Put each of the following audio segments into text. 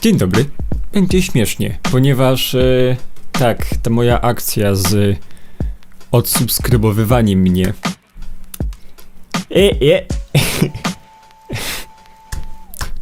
Dzień dobry. Będzie śmiesznie, ponieważ e, tak, ta moja akcja z odsubskrybowywaniem mnie. E, e.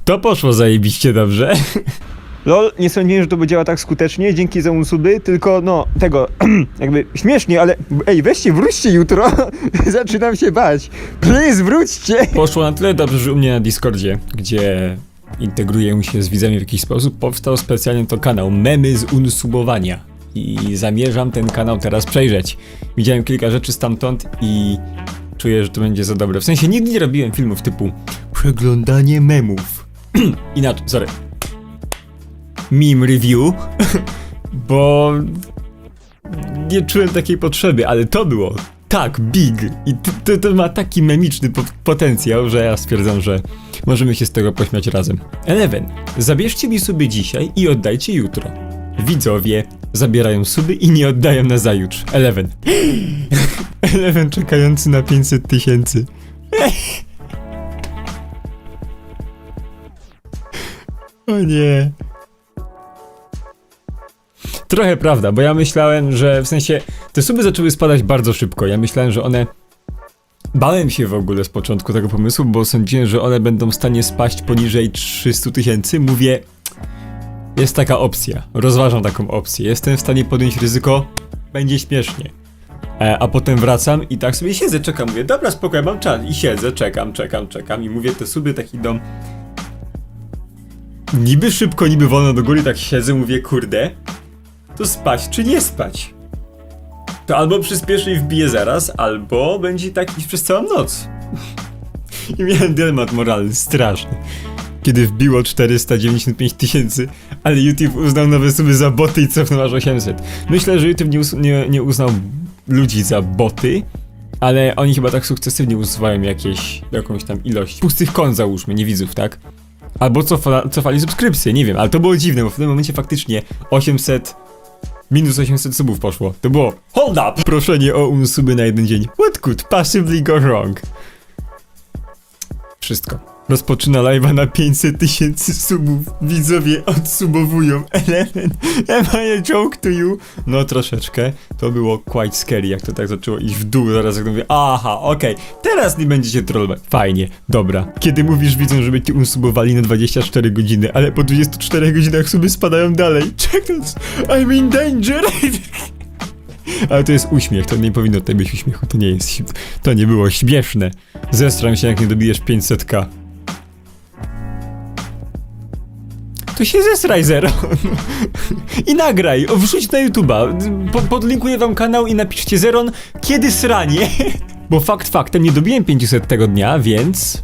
To poszło zajebiście dobrze. Lol, nie sądziłem, że to by działa tak skutecznie, dzięki za unsuby, tylko no, tego, jakby śmiesznie, ale ej, weźcie, wróćcie jutro, zaczynam się bać. Please, wróćcie! Poszło na tyle dobrze, że u mnie na Discordzie, gdzie integruję się z widzami w jakiś sposób, powstał specjalnie to kanał Memy z unsubowania. I zamierzam ten kanał teraz przejrzeć. Widziałem kilka rzeczy stamtąd i czuję, że to będzie za dobre. W sensie nigdy nie robiłem filmów typu przeglądanie memów. Inaczej, sorry. Meme review, bo nie czułem takiej potrzeby, ale to było tak big i to, to, ma taki memiczny po potencjał, że ja stwierdzam, że możemy się z tego pośmiać razem. Eleven, zabierzcie mi suby dzisiaj i oddajcie jutro. Widzowie zabierają suby i nie oddają na zajutrz. Eleven. Eleven czekający na 500 tysięcy. o nie. Trochę prawda, bo ja myślałem, że w sensie te suby zaczęły spadać bardzo szybko. Ja myślałem, że one. Bałem się w ogóle z początku tego pomysłu, bo sądziłem, że one będą w stanie spaść poniżej 300 tysięcy. Mówię, jest taka opcja. Rozważam taką opcję. Jestem w stanie podjąć ryzyko, będzie śmiesznie. E, a potem wracam i tak sobie siedzę, czekam, mówię, dobra, spokojnie, mam czas. I siedzę, czekam, czekam, czekam i mówię, te suby tak idą. Niby szybko, niby wolno do góry, tak siedzę, mówię, kurde, to spać czy nie spać? To albo przyspieszy i wbije zaraz, albo będzie tak iść przez całą noc. I miałem dylemat moralny, straszny. Kiedy wbiło 495 tysięcy, ale YouTube uznał nowe sumy za boty i cofnął aż 800. Myślę, że YouTube nie, nie, nie uznał ludzi za boty, ale oni chyba tak sukcesywnie usuwają jakieś, jakąś tam ilość pustych kont załóżmy, nie widzów, tak? Albo cofa, cofali subskrypcje, nie wiem, ale to było dziwne, bo w tym momencie faktycznie 800 Minus 800 subów poszło. To było Hold up! Proszenie o unsuby na jeden dzień. What could possibly go wrong? Wszystko. Rozpoczyna live'a na 500 tysięcy subów. Widzowie odsubowują. Element. Am I a joke to you? No troszeczkę. To było quite scary, jak to tak zaczęło iść w dół. Zaraz jak mówię, aha, okej. Teraz nie będziecie trollować. Fajnie, dobra. Kiedy mówisz widzom, żeby ci unsubowali na 24 godziny, ale po 24 godzinach suby spadają dalej. Czekać. I'm in danger. Ale to jest uśmiech, to nie powinno tutaj być uśmiechu, to nie jest, to nie było śmieszne. Zestram się, jak nie dobijesz 500k. To się zesraj zero. I nagraj, wrzuć na YouTube'a. Po, podlinkuję wam kanał i napiszcie Zeron, kiedy sranie. Bo fakt faktem nie dobiłem 500 tego dnia, więc...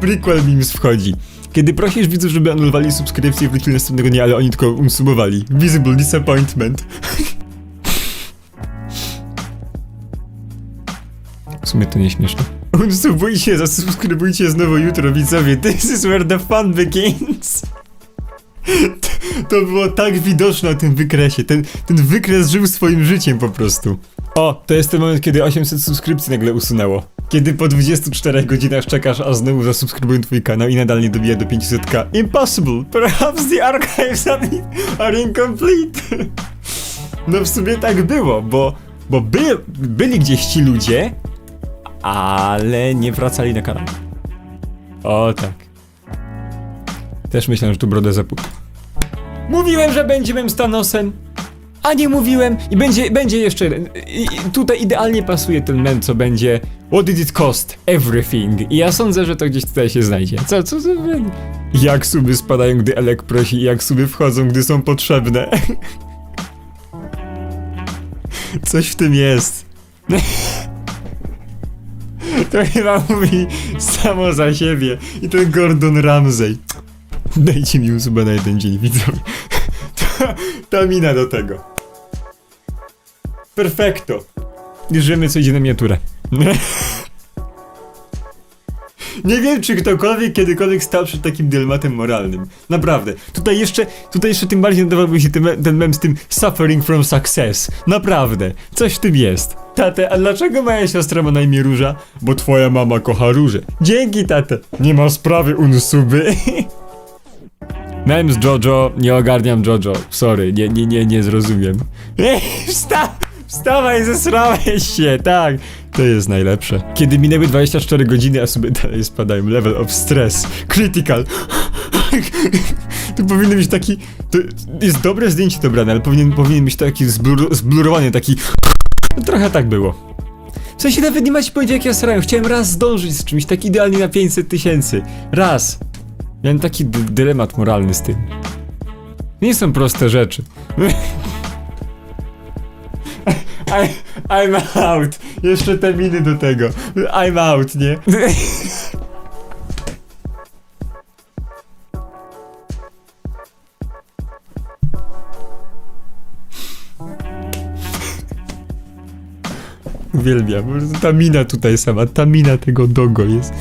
Prequel memes wchodzi. Kiedy prosisz widzów, żeby anulowali subskrypcję wrócili następnego dnia, ale oni tylko unsubowali. Visible disappointment. W sumie to nie śmieszne. Unsubujcie, zasubskrybujcie znowu jutro, widzowie. This is where the fun begins. To, było tak widoczne na tym wykresie. Ten, ten wykres żył swoim życiem po prostu. O, to jest ten moment, kiedy 800 subskrypcji nagle usunęło. Kiedy po 24 godzinach czekasz, a znowu zasubskrybują twój kanał i nadal nie dobija do 500k. Impossible! Perhaps the archives are incomplete! No w sumie tak było, bo, bo by, byli gdzieś ci ludzie, ale nie wracali na kanał. O tak. Też myślałem, że tu brodę zapu... Mówiłem, że będzie mem a nie mówiłem i będzie, będzie jeszcze jeden. I, tutaj idealnie pasuje ten mem, co będzie What did it cost? Everything. I ja sądzę, że to gdzieś tutaj się znajdzie. Co, co, co? Jak suby spadają, gdy Elek prosi jak suby wchodzą, gdy są potrzebne. Coś w tym jest. To chyba mówi samo za siebie. I ten Gordon Ramsay. Dajcie mi usuba na jeden dzień, widzowie. Ta, ta mina do tego. Perfekto. Wiemy, co idzie na miniaturę. Nie wiem, czy ktokolwiek kiedykolwiek stał przed takim dylematem moralnym. Naprawdę. Tutaj jeszcze, tutaj jeszcze tym bardziej nadawałby się ten, ten mem z tym suffering from success. Naprawdę. Coś w tym jest. Tate, a dlaczego moja siostra ma na imię Róża? Bo twoja mama kocha róże. Dzięki, tate. Nie ma sprawy, unsuby. Mem z Jojo, nie ogarniam Jojo. Sorry, nie, nie, nie, nie zrozumiem. Ej, wsta wstawaj, zesrałeś się, tak. To jest najlepsze. Kiedy minęły 24 godziny, a sobie dalej spadają. Level of stress. Critical. Tu powinien być taki... To jest dobre zdjęcie dobrane, ale powinien, powinien być taki zblur, zblurowany, taki... Trochę tak było. W sensie nawet nie macie powiedzieć jak ja srałem. Chciałem raz zdążyć z czymś, tak idealnie na 500 tysięcy. Raz. Miałem taki dylemat moralny z tym. Nie są proste rzeczy. I, I'm out. Jeszcze te miny do tego. I'm out, nie? Uwielbiam. Ta mina tutaj sama, ta mina tego dogo jest.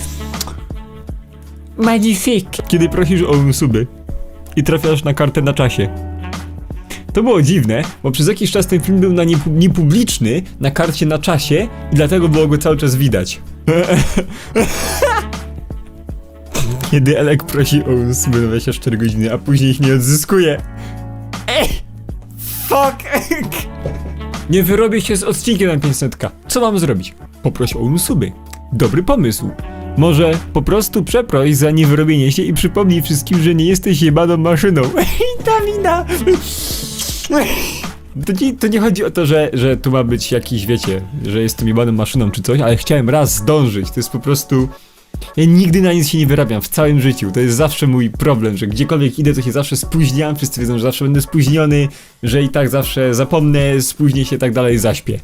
Magnifique. Kiedy prosisz o suby i trafiasz na kartę na czasie. To było dziwne, bo przez jakiś czas ten film był na niepu- niepubliczny, na karcie na czasie i dlatego było go cały czas widać. Kiedy Elek prosi o suby na 24 godziny, a później ich nie odzyskuje. Ej! Fuck! Nie wyrobię się z odcinkiem na 500. Co mam zrobić? Poproś o unsuby. Dobry pomysł. Może po prostu przeproś za niewyrobienie się i przypomnij wszystkim, że nie jesteś jebaną maszyną. Wina! To nie, to nie chodzi o to, że, że tu ma być jakiś, wiecie, że jestem jebaną maszyną czy coś, ale chciałem raz zdążyć. To jest po prostu... Ja nigdy na nic się nie wyrabiam w całym życiu. To jest zawsze mój problem, że gdziekolwiek idę, to się zawsze spóźniam. Wszyscy wiedzą, że zawsze będę spóźniony, że i tak zawsze zapomnę, spóźnię się tak dalej, zaśpię.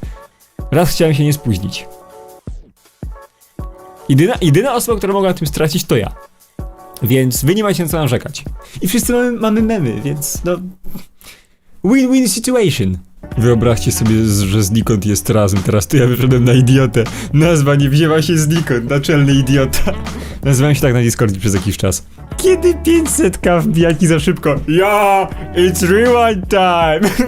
Raz chciałem się nie spóźnić. Jedyna, jedyna osoba, która mogła na tym stracić, to ja. Więc wy nie macie na co narzekać. I wszyscy mamy, mamy memy, więc no... Win-win situation. Wyobraźcie sobie, że znikąd jest razem. Teraz to ja wyszedłem na idiotę. Nazwa nie wzięła się znikąd. Naczelny idiota. Nazywałem się tak na Discordzie przez jakiś czas. Kiedy 500k wbijaki za szybko? Ja! It's rewind time!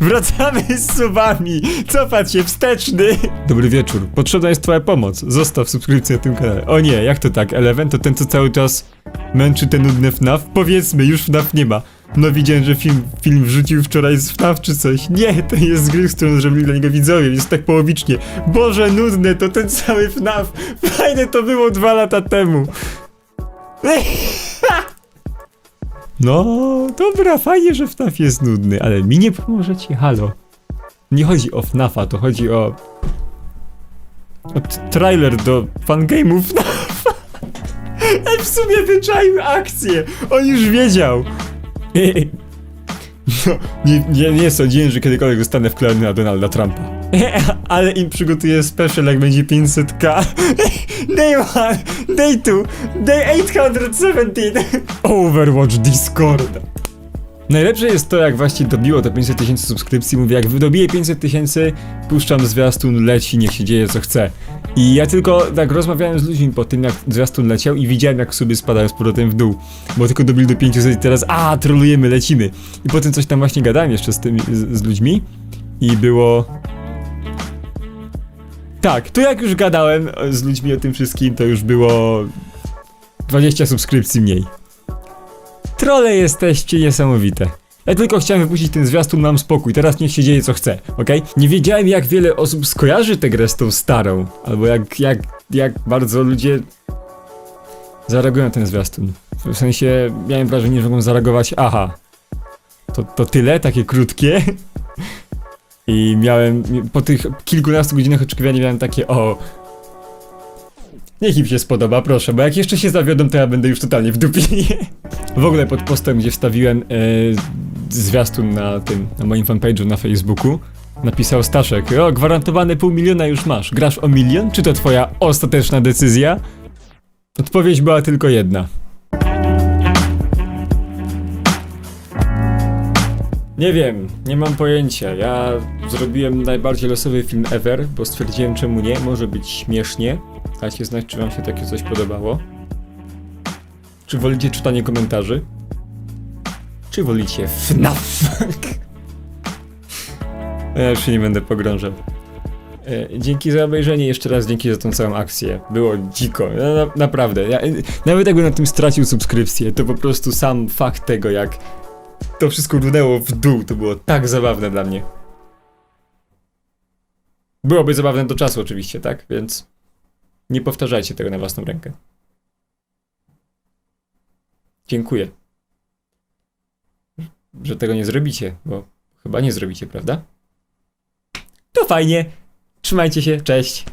Wracamy z subami! Cofać się wsteczny! Dobry wieczór. Potrzebna jest twoja pomoc. Zostaw subskrypcję na tym kanale. O nie, jak to tak? Eleven to ten, co cały czas męczy te nudne FNAF? Powiedzmy, już FNAF nie ma. No widziałem, że film, film wrzucił wczoraj z FNAF czy coś. Nie, to jest z gry, z którą zrobili dla niego widzowie, jest tak połowicznie. Boże, nudne, to ten cały FNAF. Fajne to było dwa lata temu. No, dobra, fajnie, że FNAF jest nudny, ale mi nie pomożecie, halo. Nie chodzi o FNAFa, to chodzi o... o trailer do fangame'u FNAF. W sumie wyczaił akcję, on już wiedział. No, nie, nie, nie sądziłem, że kiedykolwiek zostanę wklejony na Donalda Trumpa. Ale im przygotuję special, jak będzie 500k. Day 1, Day 2, Day 817. Overwatch Discord. Najlepsze jest to, jak właśnie dobiło te 500 tysięcy subskrypcji. Mówię, jak dobiję 500 tysięcy, puszczam zwiastun, leci, niech się dzieje co chce. I ja tylko tak rozmawiałem z ludźmi po tym, jak zwiastun leciał i widziałem, jak sobie spadają z powrotem w dół. Bo tylko dobili do 500 i teraz, a, trolujemy, lecimy. I potem coś tam właśnie gadałem jeszcze z tymi, z, z ludźmi i było... Tak, to jak już gadałem z ludźmi o tym wszystkim, to już było 20 subskrypcji mniej. Trole jesteście niesamowite. Ja tylko chciałem wypuścić ten zwiastun, mam spokój, teraz niech się dzieje co chce, okej? Nie wiedziałem jak wiele osób skojarzy tę grę z tą starą, albo jak, jak, jak bardzo ludzie zareagują na ten zwiastun. W sensie, miałem wrażenie, że mogą zareagować, aha, to, to tyle, takie krótkie. I miałem, po tych kilkunastu godzinach oczekiwania miałem takie, o... Niech im się spodoba, proszę, bo jak jeszcze się zawiodą, to ja będę już totalnie w dupie. W ogóle pod postem, gdzie wstawiłem e, zwiastun na tym, na moim fanpage'u na Facebooku, napisał Staszek, o, gwarantowane pół miliona już masz. Grasz o milion? Czy to twoja ostateczna decyzja? Odpowiedź była tylko jedna. Nie wiem, nie mam pojęcia. Ja zrobiłem najbardziej losowy film ever, bo stwierdziłem czemu nie, może być śmiesznie. Dajcie znać, czy wam się takie coś podobało. Czy wolicie czytanie komentarzy? Czy wolicie FNAF? ja już się nie będę pogrążał. E, Dzięki za obejrzenie, jeszcze raz dzięki za tą całą akcję. Było dziko, no, na, naprawdę. Ja, e, nawet jakbym na tym stracił subskrypcję, to po prostu sam fakt tego, jak to wszystko runęło w dół, to było tak zabawne dla mnie. Byłoby zabawne do czasu oczywiście, tak? Więc nie powtarzajcie tego na własną rękę. Dziękuję. Że tego nie zrobicie, bo chyba nie zrobicie, prawda? To fajnie. Trzymajcie się, cześć.